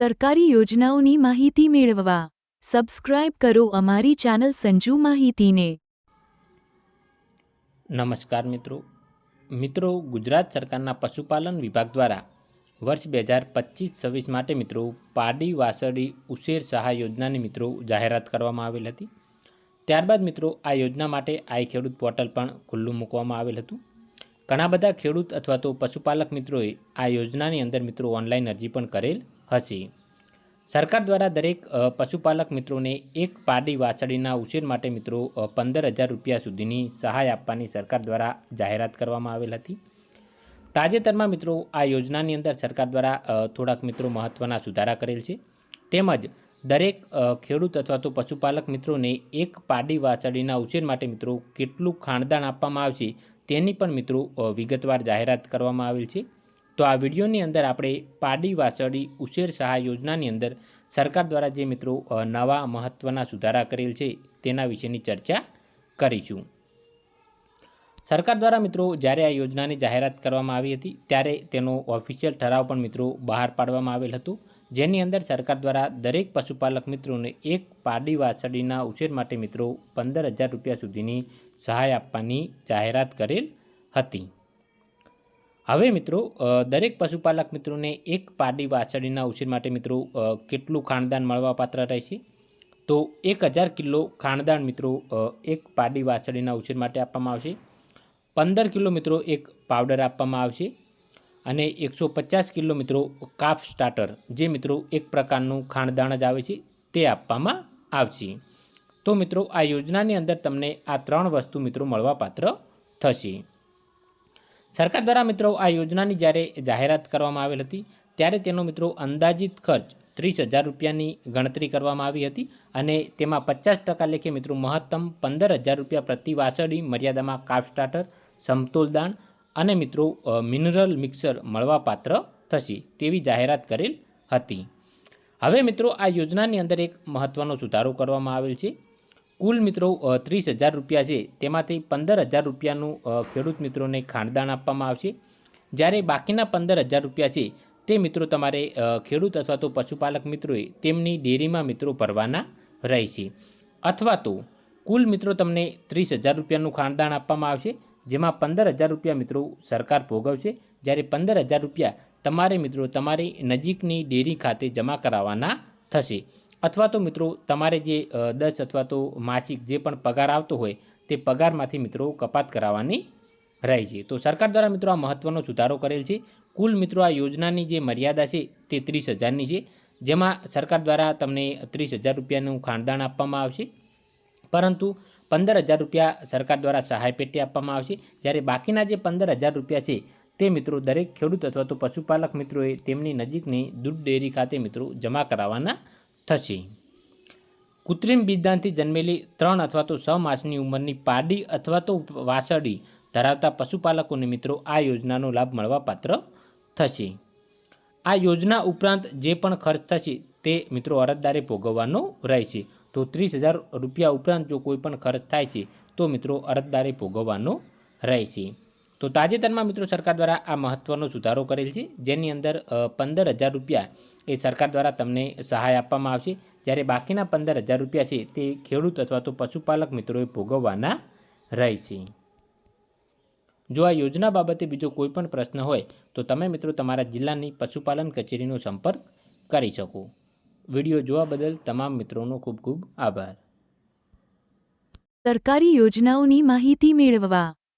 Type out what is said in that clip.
સરકારી યોજનાઓની માહિતી મેળવવા. સબસ્ક્રાઇબ કરો અમારી ચેનલ સંજુ માહિતીને. નમસ્કાર મિત્રો. મિત્રો, ગુજરાત સરકારના પશુપાલન વિભાગ દ્વારા વર્ષ બે હજાર પચીસ છવ્વીસ માટે મિત્રો પાડી વાસળી ઉછેર સહાય યોજનાની મિત્રો જાહેરાત કરવામાં આવેલ હતી. ત્યારબાદ મિત્રો આ યોજના માટે આઈ ખેડૂત પોર્ટલ પણ ખુલ્લું મૂકવામાં આવેલ હતું. ઘણા બધા ખેડૂત અથવા તો પશુપાલક મિત્રોએ આ યોજનાની અંદર મિત્રો ઓનલાઈન અરજી પણ કરેલ. હશે સરકાર દ્વારા દરેક પશુપાલક મિત્રોને એક પાડી વાછડીના ઉછેર માટે મિત્રો પંદર હજાર રૂપિયા સુધીની સહાય આપવાની સરકાર દ્વારા જાહેરાત કરવામાં આવેલ હતી. તાજેતરમાં મિત્રો, આ યોજનાની અંદર સરકાર દ્વારા થોડાક મિત્રો મહત્ત્વના સુધારા કરેલ છે. તેમજ દરેક ખેડૂત અથવા તો પશુપાલક મિત્રોને એક પાડી વાછડીના ઉછેર માટે મિત્રો કેટલું ખાણદાણ આપવામાં આવશે તેની પણ મિત્રો વિગતવાર જાહેરાત કરવામાં આવેલ છે. તો આ વિડીયોની અંદર આપણે પાડી વાસળી ઉછેર સહાય યોજનાની અંદર સરકાર દ્વારા જે મિત્રો નવા મહત્ત્વના સુધારા કરેલ છે તેના વિશેની ચર્ચા કરીશું. સરકાર દ્વારા મિત્રો જ્યારે આ યોજનાની જાહેરાત કરવામાં આવી હતી, ત્યારે તેનો ઓફિશિયલ ઠરાવ પણ મિત્રો બહાર પાડવામાં આવેલ હતો. જેની અંદર સરકાર દ્વારા દરેક પશુપાલક મિત્રોને એક પાડી વાછડીના ઉછેર માટે મિત્રો પંદર હજાર રૂપિયા સુધીની સહાય આપવાની જાહેરાત કરેલ હતી. હવે મિત્રો દરેક પશુપાલક મિત્રોને એક પાડી વાછડીના ઉછેર માટે મિત્રો કેટલું ખાણદાન મળવાપાત્ર રહેશે? તો એક હજાર કિલો ખાણદાન મિત્રો એક પાડી વાછડીના ઉછેર માટે આપવામાં આવશે. પંદર કિલો મિત્રો એક પાવડર આપવામાં આવશે અને એકસો પચાસ કિલો મિત્રો કાફ સ્ટાર્ટર, જે મિત્રો એક પ્રકારનું ખાણદાણ જ આવે છે, તે આપવામાં આવશે. તો મિત્રો, આ યોજનાની અંદર તમને આ ત્રણ વસ્તુ મિત્રો મળવાપાત્ર થશે. સરકાર દ્વારા મિત્રો આ યોજનાની જ્યારે જાહેરાત કરવામાં આવેલ હતી, ત્યારે તેનો મિત્રો અંદાજિત ખર્ચ ત્રીસ હજાર રૂપિયાની ગણતરી કરવામાં આવી હતી અને તેમાં પચાસ ટકા લેખે મિત્રો મહત્તમ પંદર હજાર રૂપિયા પ્રતિ વાસળી મર્યાદામાં કાફ સ્ટાર્ટર સમતોલ દાણ અને મિત્રો મિનરલ મિક્સર મળવાપાત્ર થશે તેવી જાહેરાત કરેલ હતી. હવે મિત્રો આ યોજનાની અંદર એક મહત્ત્વનો સુધારો કરવામાં આવેલ છે. કુલ મિત્રો ત્રીસ હજાર રૂપિયા છે. તેમાંથી પંદર હજાર રૂપિયાનું ખેડૂત મિત્રોને ખાણદાન આપવામાં આવશે. જ્યારે બાકીના પંદર હજાર રૂપિયા છે, તે મિત્રો તમારે ખેડૂત અથવા તો પશુપાલક મિત્રોએ તેમની ડેરીમાં મિત્રો ભરવાના રહેશે. અથવા તો કુલ મિત્રો તમને ત્રીસ હજાર રૂપિયાનું ખાણદાણ આપવામાં આવશે, જેમાં પંદર હજાર રૂપિયા મિત્રો સરકાર ભોગવશે. જ્યારે પંદર હજાર રૂપિયા તમારે મિત્રો તમારી નજીકની ડેરી ખાતે જમા કરાવવાના થશે. અથવા તો મિત્રો તમારે જે દસ અથવા તો માસિક જે પણ પગાર આવતો હોય તે પગારમાંથી મિત્રો કપાત કરાવવાની રહે છે. તો સરકાર દ્વારા મિત્રો આ મહત્ત્વનો સુધારો કરેલ છે. કુલ મિત્રો આ યોજનાની જે મર્યાદા છે તે ત્રીસ હજારની છે. જેમાં સરકાર દ્વારા તમને ત્રીસ હજાર રૂપિયાનું ખાણદાણ આપવામાં આવશે. પરંતુ પંદર હજાર રૂપિયા સરકાર દ્વારા સહાય પેટે આપવામાં આવશે. જ્યારે બાકીના જે પંદર હજાર રૂપિયા છે તે મિત્રો દરેક ખેડૂત અથવા તો પશુપાલક મિત્રોએ તેમની નજીકની દૂધ ડેરી ખાતે મિત્રો જમા કરાવવાના થશે. કૃત્રિમ બીજદાનથી જન્મેલી ત્રણ અથવા તો છ માસની ઉંમરની પાડી અથવા તો વાસળી ધરાવતા પશુપાલકોને મિત્રો આ યોજનાનો લાભ મળવાપાત્ર થશે. આ યોજના ઉપરાંત જે પણ ખર્ચ થશે તે મિત્રો અરજદારે ભોગવવાનો રહેશે. તો ત્રીસ હજાર રૂપિયા ઉપરાંત જો કોઈ પણ ખર્ચ થાય છે તો મિત્રો અરજદારે ભોગવવાનો રહેશે. તો તાજેતરમાં મિત્રો સરકાર દ્વારા આ મહત્ત્વનો સુધારો કરેલ છે, જેની અંદર પંદર હજાર રૂપિયા એ સરકાર દ્વારા તમને સહાય આપવામાં આવશે. જ્યારે બાકીના પંદર હજાર રૂપિયા છે તે ખેડૂત અથવા તો પશુપાલક મિત્રોએ ભોગવવાના રહેશે. જો આ યોજના બાબતે બીજો કોઈ પણ પ્રશ્ન હોય, તો તમે મિત્રો તમારા જિલ્લાની પશુપાલન કચેરીનો સંપર્ક કરી શકો. વીડિયો જોવા બદલ તમામ મિત્રોનો ખૂબ ખૂબ આભાર. સરકારી યોજનાઓની માહિતી મેળવવા